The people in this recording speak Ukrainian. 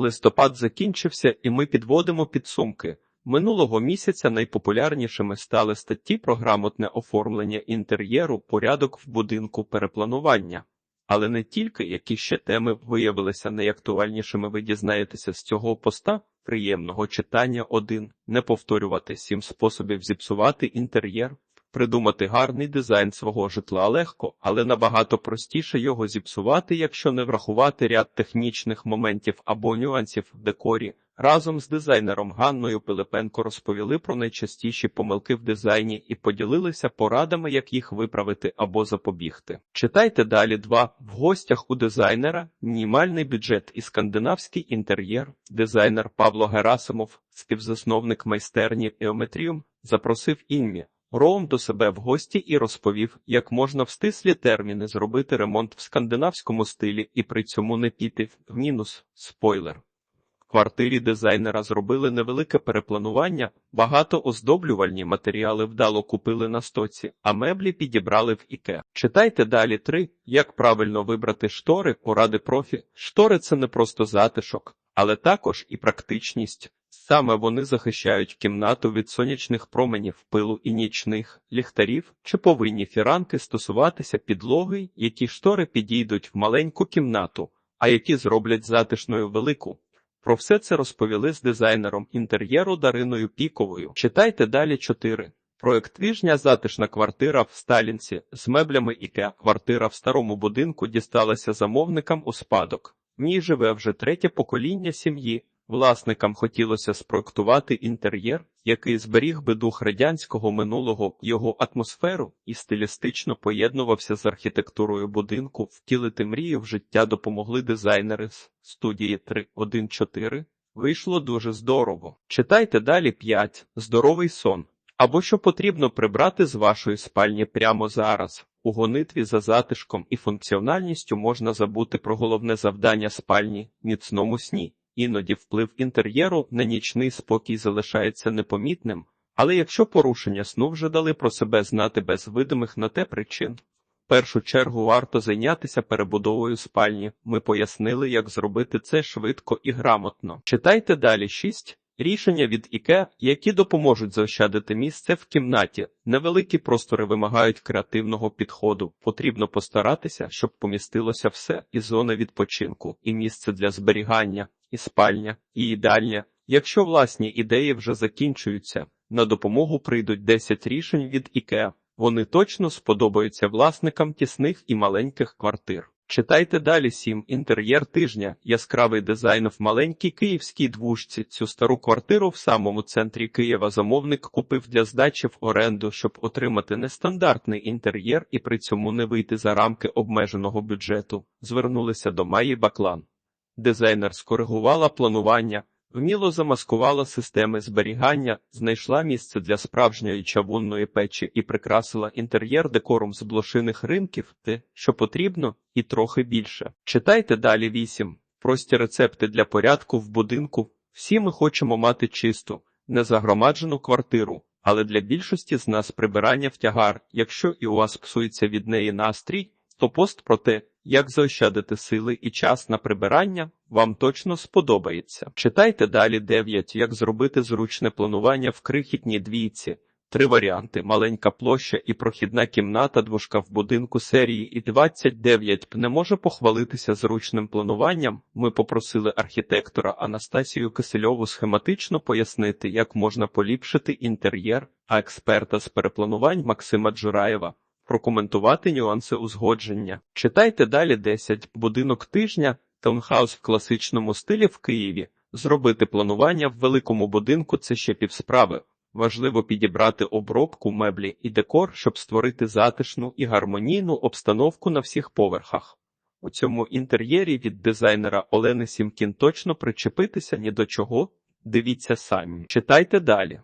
Листопад закінчився, і ми підводимо підсумки. Минулого місяця найпопулярнішими стали статті про грамотне оформлення інтер'єру, порядок в будинку, перепланування. Але не тільки які ще теми виявилися найактуальнішими, ви дізнаєтеся з цього поста. Приємного читання один не повторювати сім способів зіпсувати інтер'єр. Придумати гарний дизайн свого житла легко, але набагато простіше його зіпсувати, якщо не врахувати ряд технічних моментів або нюансів в декорі. Разом з дизайнером Ганною Пилипенко розповіли про найчастіші помилки в дизайні і поділилися порадами, як їх виправити або запобігти. Читайте далі два в гостях у дизайнера мінімальний бюджет і скандинавський інтер'єр. Дизайнер Павло Герасимов, співзасновник майстерні Еометріум, запросив Інмі. Роум до себе в гості і розповів, як можна в стислі терміни зробити ремонт в скандинавському стилі і при цьому не піти в мінус. Спойлер. В квартирі дизайнера зробили невелике перепланування, багато оздоблювальні матеріали вдало купили на стоці, а меблі підібрали в іке. Читайте далі 3. Як правильно вибрати штори, поради профі. Штори це не просто затишок, але також і практичність. Саме вони захищають кімнату від сонячних променів, пилу і нічних ліхтарів, чи повинні фіранки стосуватися підлоги, які штори підійдуть в маленьку кімнату, а які зроблять затишною велику. Про все це розповіли з дизайнером інтер'єру Дариною Піковою. Читайте далі 4. Проект тижня затишна квартира в Сталінці з меблями IKEA. Квартира в старому будинку дісталася замовникам у спадок. В ній живе вже третє покоління сім'ї. Власникам хотілося спроектувати інтер'єр, який зберіг би дух радянського минулого, його атмосферу і стилістично поєднувався з архітектурою будинку. Втілити мрію в життя допомогли дизайнери з студії 314. Вийшло дуже здорово. Читайте далі 5. Здоровий сон. Або що потрібно прибрати з вашої спальні прямо зараз. У гонитві за затишком і функціональністю можна забути про головне завдання спальні міцному сні. Іноді вплив інтер'єру на нічний спокій залишається непомітним, але якщо порушення сну вже дали про себе знати без видимих на те причин. В першу чергу варто зайнятися перебудовою спальні. Ми пояснили, як зробити це швидко і грамотно. Читайте далі 6. Рішення від ІКЕ, які допоможуть заощадити місце в кімнаті. Невеликі простори вимагають креативного підходу. Потрібно постаратися, щоб помістилося все і зона відпочинку, і місце для зберігання, і спальня, і їдальня. Якщо власні ідеї вже закінчуються, на допомогу прийдуть 10 рішень від ІКЕ. Вони точно сподобаються власникам тісних і маленьких квартир. Читайте далі сім Інтер'єр тижня. Яскравий дизайн в маленькій київській двушці. Цю стару квартиру в самому центрі Києва замовник купив для здачі в оренду, щоб отримати нестандартний інтер'єр і при цьому не вийти за рамки обмеженого бюджету. Звернулися до Маї Баклан. Дизайнер скоригувала планування, вміло замаскувала системи зберігання, знайшла місце для справжньої чавунної печі і прикрасила інтер'єр декором з блошиних ринків, те, що потрібно, і трохи більше. Читайте далі 8. Прості рецепти для порядку в будинку. Всі ми хочемо мати чисту, незагромаджену квартиру. Але для більшості з нас прибирання в тягар, якщо і у вас псується від неї настрій, то пост про те, як заощадити сили і час на прибирання, вам точно сподобається. Читайте далі 9. Як зробити зручне планування в крихітній двійці. Три варіанти: маленька площа і прохідна кімната двушка в будинку серії і 29 не може похвалитися зручним плануванням. Ми попросили архітектора Анастасію Кисельову схематично пояснити, як можна поліпшити інтер'єр, а експерта з перепланувань Максима Джураєва прокоментувати нюанси узгодження. Читайте далі 10. Будинок тижня, таунхаус в класичному стилі в Києві. Зробити планування в великому будинку це ще півсправи. Важливо підібрати обробку меблі і декор, щоб створити затишну і гармонійну обстановку на всіх поверхах. У цьому інтер'єрі від дизайнера Олени Сімкін точно причепитися ні до чого. Дивіться самі. Читайте далі.